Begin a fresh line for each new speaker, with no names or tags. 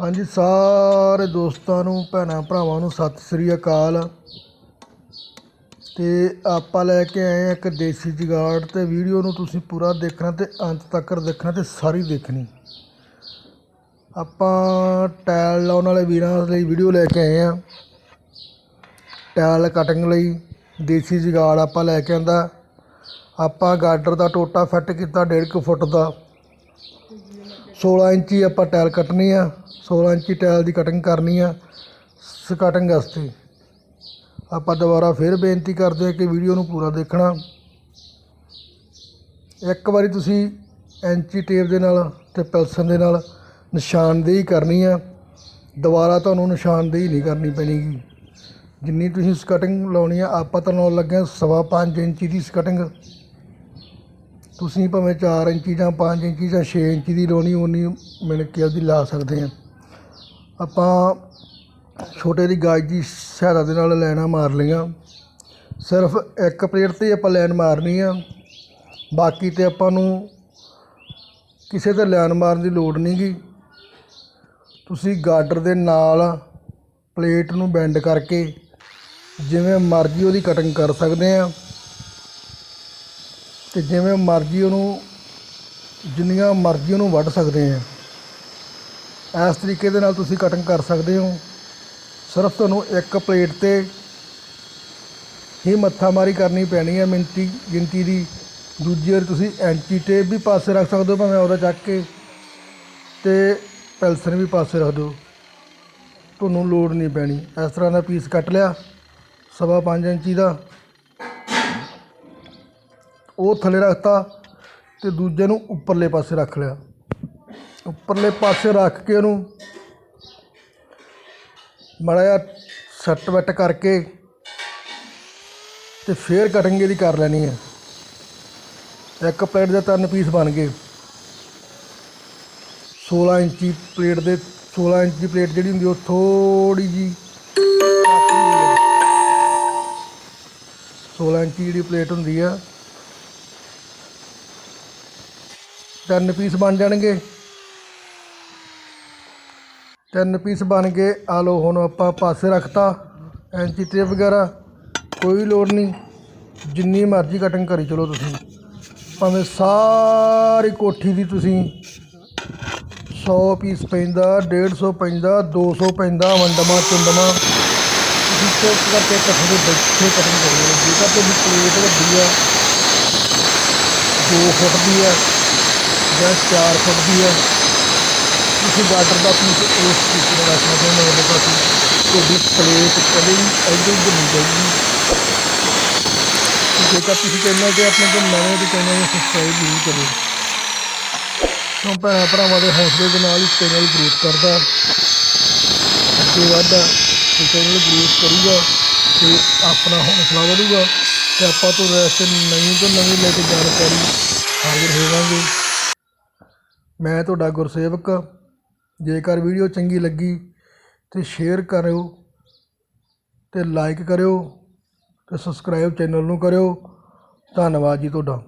ਹਾਂਜੀ, ਸਾਰੇ ਦੋਸਤਾਂ ਨੂੰ, ਭੈਣਾਂ ਭਰਾਵਾਂ ਨੂੰ ਸਤਿ ਸ੍ਰੀ ਅਕਾਲ। ਤੇ ਆਪਾਂ ਲੈ ਕੇ ਆਏ ਹਾਂ ਇੱਕ ਦੇਸੀ ਜੁਗਾੜ ਤੇ ਵੀਡੀਓ ਨੂੰ ਤੁਸੀਂ ਪੂਰਾ ਦੇਖਣਾ ਤੇ ਅੰਤ ਤੱਕ ਦੇਖਣਾ ਤੇ ਸਾਰੀ ਦੇਖਣੀ। ਆਪਾਂ ਟਾਇਲ ਲਾਉਣ ਵਾਲੇ ਵੀਰਾਂ ਲਈ ਵੀਡੀਓ ਲੈ ਕੇ ਆਏ ਹਾਂ। ਟਾਇਲ ਕਟਿੰਗ ਲਈ ਦੇਸੀ ਜਗਾੜ ਆਪਾਂ ਲੈ ਕੇ ਆਂਦਾ। ਆਪਾਂ ਗਾਡਰ ਦਾ ਟੋਟਾ ਫਿੱਟ ਕੀਤਾ 1.5 ਫੁੱਟ ਦਾ। 16 ਇੰਚੀ ਆਪਾਂ ਟਾਇਲ ਕੱਟਣੀ ਆ 16 ਇੰਚੀ ਟਾਇਲ ਦੀ ਕਟਿੰਗ ਕਰਨੀ ਆ ਸਕਟਿੰਗ ਵਾਸਤੇ। ਆਪਾਂ ਦੁਬਾਰਾ ਫਿਰ ਬੇਨਤੀ ਕਰਦੇ ਹਾਂ ਕਿ ਵੀਡੀਓ ਨੂੰ ਪੂਰਾ ਦੇਖਣਾ। ਇੱਕ ਵਾਰੀ ਤੁਸੀਂ ਐਂਚੀ ਟੇਪ ਦੇ ਨਾਲ ਤੇ ਪੈਲਸਨ ਦੇ ਨਾਲ ਨਿਸ਼ਾਨਦੇਹੀ ਕਰਨੀ ਆ। ਦੁਬਾਰਾ ਤੁਹਾਨੂੰ ਨਿਸ਼ਾਨਦੇਹੀ ਨਹੀਂ ਕਰਨੀ ਪੈਣੀਗੀ। ਜਿੰਨੀ ਤੁਸੀਂ ਸਕਟਿੰਗ ਲਾਉਣੀ ਆ, ਆਪਾਂ ਤਾਂ ਲਾਉਣ ਲੱਗੇ ਹਾਂ ਸਵਾ ਪੰਜ ਇੰਚੀ ਦੀ ਸਕਟਿੰਗ ਤੁਸੀਂ ਭਾਵੇਂ 4 ਇੰਚੀ ਜਾਂ 5 ਇੰਚੀ ਜਾਂ 6 ਇੰਚੀ ਦੀ ਲਾਉਣੀ ਉਨੀ ਮਿਣ ਕੇ ਉਹਦੀ ਲਾ ਸਕਦੇ ਹਾਂ ਆਪਾਂ ਛੋਟੇ ਦੀ ਗਾਜ ਦੀ ਸਹਾਇਤਾ ਦੇ ਨਾਲ ਲੈਣਾ ਮਾਰ ਲਈਆਂ। ਸਿਰਫ ਇੱਕ ਪਲੇਟ ਤੇ ਆਪਾਂ ਲਾਈਨ ਮਾਰਨੀ ਆ। ਬਾਕੀ ਤੇ ਆਪਾਂ ਨੂੰ ਕਿਸੇ ਤੇ ਲਾਈਨ ਮਾਰਨ ਦੀ ਲੋੜ ਨਹੀਂਗੀ ਤੁਸੀਂ ਗਾਡਰ ਦੇ ਨਾਲ ਪਲੇਟ ਨੂੰ ਬੈਂਡ ਕਰਕੇ ਜਿਵੇਂ ਮਰਜ਼ੀ ਉਹਦੀ ਕਟਿੰਗ ਕਰ ਸਕਦੇ ਆ। ਅਤੇ ਜਿਵੇਂ ਮਰਜ਼ੀ ਉਹਨੂੰ, ਜਿੰਨੀਆਂ ਮਰਜ਼ੀ ਉਹਨੂੰ ਵੱਢ ਸਕਦੇ ਆ। ਇਸ ਤਰੀਕੇ ਦੇ ਨਾਲ ਤੁਸੀਂ ਕਟਿੰਗ ਕਰ ਸਕਦੇ ਹੋ। ਸਿਰਫ ਤੁਹਾਨੂੰ ਇੱਕ ਪਲੇਟ ਤੇ ਹੀ ਮੱਥਾ ਮਾਰੀ ਕਰਨੀ ਪੈਣੀ ਹੈ ਮਿੰਤੀ ਗਿਣਤੀ ਦੀ। ਦੂਜੀ ਵਾਰ ਤੁਸੀਂ ਐਂਟੀ ਟੇਪ ਵੀ ਪਾਸੇ ਰੱਖ ਸਕਦੇ ਹੋ, ਭਾਵੇਂ ਉਹਦਾ ਚੱਕ ਕੇ। ਤੇ ਪੈਲਸਨ ਵੀ ਪਾਸੇ ਰੱਖ ਦਿਓ। ਤੁਹਾਨੂੰ ਲੋੜ ਨਹੀਂ ਪੈਣੀ। ਇਸ ਤਰ੍ਹਾਂ ਦਾ ਪੀਸ ਕੱਟ ਲਿਆ, ਸਵਾ ਪੰਜ ਇੰਚੀ ਦਾ। ਉਹ ਥੱਲੇ ਰੱਖਤਾ ਤੇ ਦੂਜੇ ਨੂੰ ਉੱਪਰਲੇ ਪਾਸੇ ਰੱਖ ਲਿਆ। ਉੱਪਰਲੇ ਪਾਸੇ ਰੱਖ ਕੇ ਉਹਨੂੰ ਮਾੜਾ ਜਿਹਾ ਸੱਟ ਵੱਟ ਕਰਕੇ ਤੇ ਫੇਰ ਕਟਿੰਗ ਇਹਦੀ ਕਰ ਲੈਣੀ ਹੈ। ਇੱਕ ਪਲੇਟ ਦੇ ਤਿੰਨ ਪੀਸ ਬਣ ਗਏ। 16 ਇੰਚੀ ਪਲੇਟ ਦੇ 16 ਇੰਚੀ ਪਲੇਟ ਜਿਹੜੀ ਹੁੰਦੀ ਉਹ ਥੋੜੀ ਜੀ 16 ਇੰਚੀ ਜਿਹੜੀ ਪਲੇਟ ਹੁੰਦੀ ਆ ਤਿੰਨ ਪੀਸ ਬਣ ਜਾਣਗੇ। ਤਿੰਨ ਪੀਸ ਬਣ ਗਏ। ਆ ਲਓ, ਹੁਣ ਆਪਾਂ ਪਾਸੇ ਰੱਖਤਾ। ਐਂਚੀ ਟੇਪ ਵਗੈਰਾ, ਕੋਈ ਲੋੜ ਨਹੀਂ। ਜਿੰਨੀ ਮਰਜ਼ੀ ਕਟਿੰਗ ਕਰੀ ਚਲੋ ਤੁਸੀਂ। ਭਾਵੇਂ ਸਾਰੀ ਕੋਠੀ ਦੀ ਤੁਸੀਂ 100 ਪੀਸ ਪੈਂਦਾ 150 ਪੈਂਦਾ 200 ਪੈਂਦਾ ਵੰਡਮਾ ਚੁੰਡਮਾ ਤੁਸੀਂ ਚੁੱਪ ਕਰਕੇ ਇਕੱਠੇ ਬੈਠੇ ਕਟਿੰਗ ਕਰਨੀ ਹੈ ਜੇਕਰ ਤੁਹਾਡੀ ਪਲੇਟ ਵੱਡੀ ਆ 2 ਫੁੱਟ ਦੀ ਆ ਜਾਂ 4 ਫੁੱਟ ਦੀ ਆ ਤੁਸੀਂ ਵਾਟਰ ਦਾ ਪੀਸ ਇਸ ਤਰੀਕੇ ਨਾਲ ਰੱਖ ਸਕਦੇ ਹੋ ਉਹਦੇ ਪਾਸੇ ਤੁਹਾਡੀ ਪਲੇਟ ਕਦੇ ਵੀ ਐਡੀ ਨਹੀਂ ਜਾਏਗੀ। ਜੇਕਰ ਤੁਸੀਂ ਕਹਿੰਦੇ ਕਿ ਆਪਣੇ ਕੋਲ ਨਵੇਂ ਦੇ ਚੈਨਲ ਨੂੰ ਸਬਸਕ੍ਰਾਈਬ ਜ਼ਰੂਰ ਕਰੋ ਕਿਉਂ ਭੈਣਾਂ ਭਰਾਵਾਂ ਦੇ ਹੌਸਲੇ ਦੇ ਨਾਲ ਹੀ ਚੈਨਲ ਗਰੋਥ ਕਰਦਾ ਅੱਗੇ ਵੱਧਦਾ ਤੇ ਚੈਨਲ ਗਰੋਥ ਕਰੂਗਾ, ਤੇ ਆਪਣਾ ਹੌਸਲਾ ਵਧੂਗਾ, ਤੇ ਆਪਾਂ ਤੋਂ ਰੈਸਟ ਨਵੀਂ ਤੋਂ ਨਵੀਂ ਲੈ ਕੇ ਜਾਣਕਾਰੀ ਹਾਜ਼ਰ ਹੋ ਮੈਂ ਤੁਹਾਡਾ ਗੁਰਸੇਵਕ ਜੇਕਰ ਵੀਡੀਓ ਚੰਗੀ ਲੱਗੀ ਤਾਂ ਸ਼ੇਅਰ ਕਰਿਓ ਅਤੇ ਲਾਈਕ ਕਰਿਓ ਅਤੇ ਸਬਸਕ੍ਰਾਈਬ ਚੈਨਲ ਨੂੰ ਕਰਿਓ। ਧੰਨਵਾਦ ਜੀ ਤੁਹਾਡਾ।